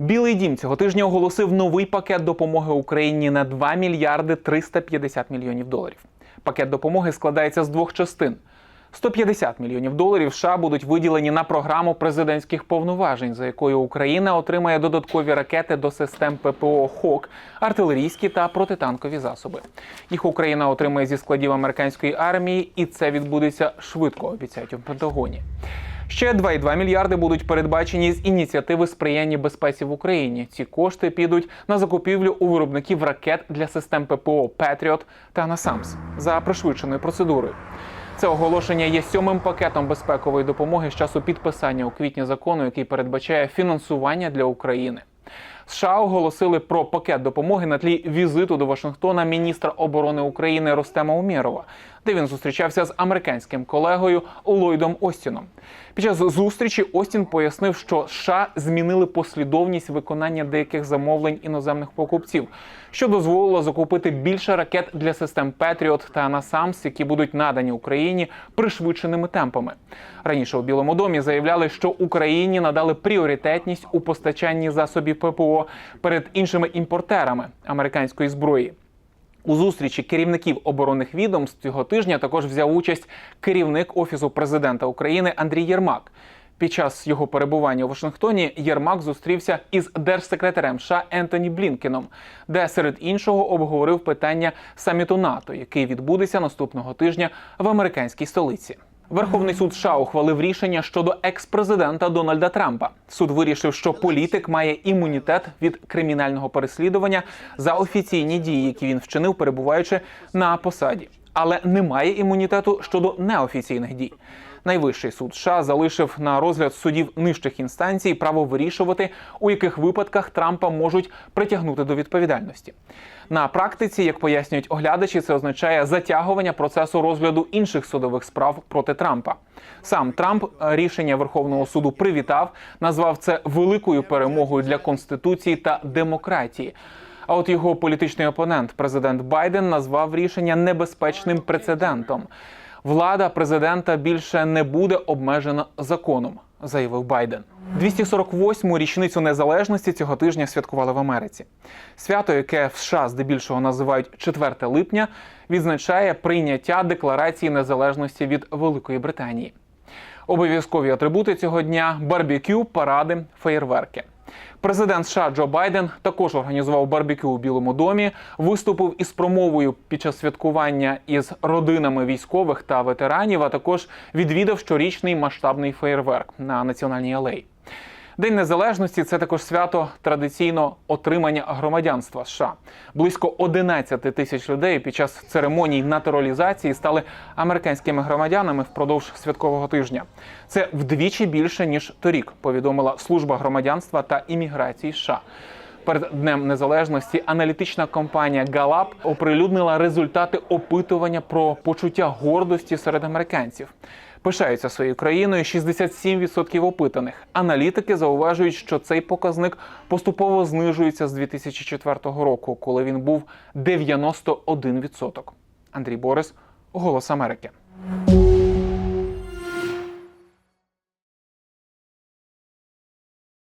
Білий дім цього тижня оголосив новий пакет допомоги Україні на 2 мільярди 350 мільйонів доларів. Пакет допомоги складається з двох частин. 150 мільйонів доларів США будуть виділені на програму президентських повноважень, за якою Україна отримає додаткові ракети до систем ППО ХОК, артилерійські та протитанкові засоби. Їх Україна отримає зі складів американської армії, і це відбудеться швидко, обіцяють у Пентагоні. Ще 2,2 мільярди будуть передбачені з ініціативи сприяння безпеці в Україні. Ці кошти підуть на закупівлю у виробників ракет для систем ППО Петріот та Насамс за пришвидшеною процедурою. Це оголошення є сьомим пакетом безпекової допомоги з часу підписання у квітні закону, який передбачає фінансування для України. США оголосили про пакет допомоги на тлі візиту до Вашингтона міністра оборони України Ростема Умєрова, де він зустрічався з американським колегою Ллойдом Остіном. Під час зустрічі Остін пояснив, що США змінили послідовність виконання деяких замовлень іноземних покупців, що дозволило закупити більше ракет для систем Петріот та Насамс, які будуть надані Україні пришвидшеними темпами. Раніше у Білому домі заявляли, що Україні надали пріоритетність у постачанні засобів ППО перед іншими імпортерами американської зброї. У зустрічі керівників оборонних відомств цього тижня також взяв участь керівник офісу президента України Андрій Єрмак. Під час його перебування у Вашингтоні Єрмак зустрівся із держсекретарем США Ентоні Блінкеном, де серед іншого обговорив питання саміту НАТО, який відбудеться наступного тижня в американській столиці. Верховний суд США ухвалив рішення щодо екс-президента Дональда Трампа. Суд вирішив, що політик має імунітет від кримінального переслідування за офіційні дії, які він вчинив, перебуваючи на посаді, але не має імунітету щодо неофіційних дій. Найвищий суд США залишив на розгляд судів нижчих інстанцій право вирішувати, у яких випадках Трампа можуть притягнути до відповідальності. На практиці, як пояснюють оглядачі, це означає затягування процесу розгляду інших судових справ проти Трампа. Сам Трамп е, рішення Верховного суду привітав, назвав це великою перемогою для конституції та демократії. А от його політичний опонент, президент Байден, назвав рішення небезпечним прецедентом. Влада президента більше не буде обмежена законом, заявив Байден. 248-му річницю незалежності цього тижня святкували в Америці. Свято, яке в США здебільшого називають 4 липня, відзначає прийняття декларації незалежності від Великої Британії. Обов'язкові атрибути цього дня барбекю, паради, феєрверки. Президент США Джо Байден також організував барбекю у Білому домі, виступив із промовою під час святкування із родинами військових та ветеранів, а також відвідав щорічний масштабний феєрверк на національній алеї. День незалежності це також свято традиційно отримання громадянства США. Близько 11 тисяч людей під час церемоній натуралізації стали американськими громадянами впродовж святкового тижня. Це вдвічі більше ніж торік. Повідомила служба громадянства та імміграції США. Перед днем незалежності аналітична компанія Gallup оприлюднила результати опитування про почуття гордості серед американців. Пишаються своєю країною 67% опитаних. Аналітики зауважують, що цей показник поступово знижується з 2004 року, коли він був 91%. Андрій Борис, Голос Америки.